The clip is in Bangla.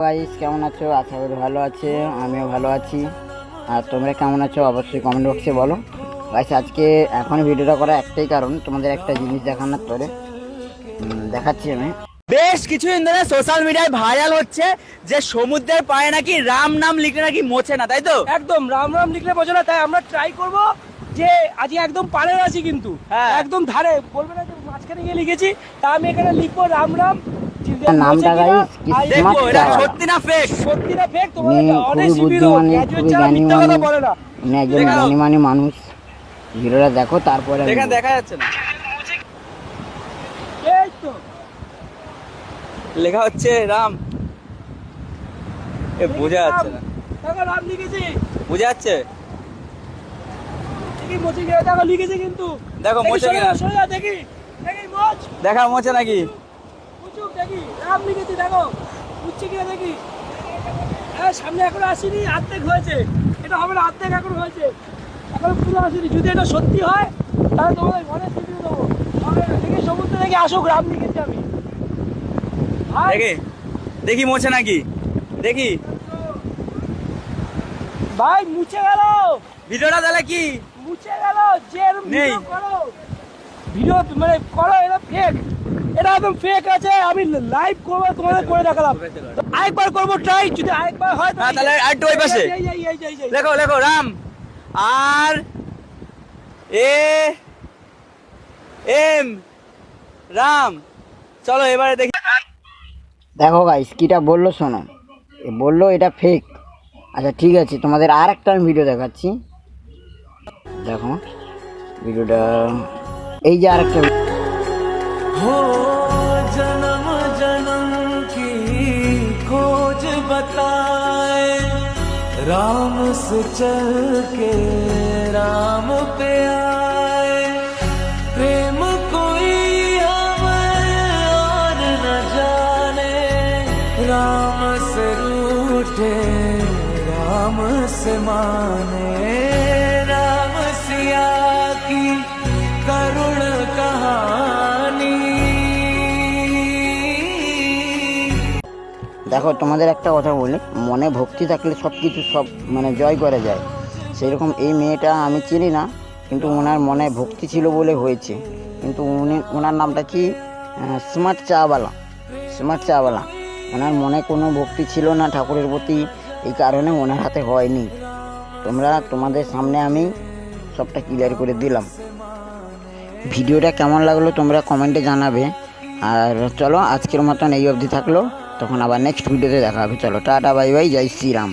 গাইস কেমন আছো? আশা করি ভালো আছে আমিও ভালো আছি। আর তোমরা কেমন আছো? অবশ্যই কমেন্ট বক্সে বলো। গাইস আজকে এখন ভিডিওটা করা একটাই কারণ তোমাদের একটা জিনিস দেখানোর তোরে। দেখাচ্ছি আমি। বেশ কিছুদিন ধরে সোশ্যাল মিডিয়ায় ভাইরাল হচ্ছে যে সমুদ্রের পায়ে নাকি রাম নাম লিখলে নাকি মোছে না তাই তো? একদম রাম রাম লিখলে বোঝো না তাই আমরা ট্রাই করব যে আজকে একদম পাড়ে আছি কিন্তু। হ্যাঁ। একদম ধারে বলবে না যে মাঝখানে গিয়ে লিখেছি তা আমি এখানে লিখব রাম রাম নামটা কি। সত্যি না ফেক সত্যি না ফেক খুবই খুবই জ্ঞানী একজন মানুষ। ভিডিওটা দেখো তারপরে আমি এখানে বলব। দেখা যাচ্ছে না। লেখা হচ্ছে রাম। এ বোঝা যাচ্ছে না। রাম লিখেছি। বোঝা যাচ্ছে? দেখি লিখেছি কিন্তু। দেখো, সরে কিনা। দেখি। মোছে নাকি? দেখি রাম লিখেছি দেখো। উঠছে কিনা দেখি। হ্যাঁ সামনে এখনও আসেনি অর্ধেক হয়েছে। এটা হবে না অর্ধেক এখন হয়েছে। এখন পুরো আসেনি। যদি এটা সত্যি হয় তাহলে তোমাদের ঘরে সিটি দেবো। দেখি সমুদ্র থেকে আসুক রাম লিখেছি আমি। দেখি? দেখি মোছে নাকি? দেখি। ভাই মুছে গেল। ভিডিওটা তাহলে কি? মুছে গেল যে ভিডিও করো। ভিডিও মানে করো এটা ফেক এটা একদম ফেক আছে আমি লাইভ করব তোমাদের করে দেখালাম। আরেকবার করব ট্রাই যদি আরেকবার হয় হ্যাঁ, তাহলে আরেকটু ওই পাশে। লেখো লেখো Ram. R A M Ram. চলো এবারে দেখি। দেখো গাইস কিটা বলল শোনো। এ বলল এটা ফেক আচ্ছা ঠিক আছে তোমাদের আর একটা আমি ভিডিও দেখাচ্ছি। দেখো ভিডিওটা এই যে আর একটা हो जन्म जन्म की खोज बताए। राम से चल के राम पे आए। प्रेम कोई हमें और न जाने। राम से रूठे, राम से माने। राम सिया की দেখো, তোমাদের একটা কথা বলি, মনে ভক্তি থাকলে সব কিছু সব মানে জয় করা যায়। সেরকম এই মেয়েটা আমি চিনি না, কিন্তু ওনার মনে ভক্তি ছিল বলে হয়েছে। কিন্তু উনি, ওনার নামটা কি? Smart চাওয়ালা smart চাওয়ালা। ওনার মনে কোনো ভক্তি ছিল না ঠাকুরের প্রতি, এই কারণে ওনার হাতে হয়নি। তোমরা, তোমাদের সামনে আমি সবটা ক্লিয়ার করে দিলাম। ভিডিওটা কেমন লাগল তোমরা কমেন্টে জানাবে। আর চলো, আজকের মতন এই অবধি থাকল। তখন আবার নেক্সট ভিডিওতে দেখা হবে। চলো টাটা বাই বাই জয় শ্রীরাম।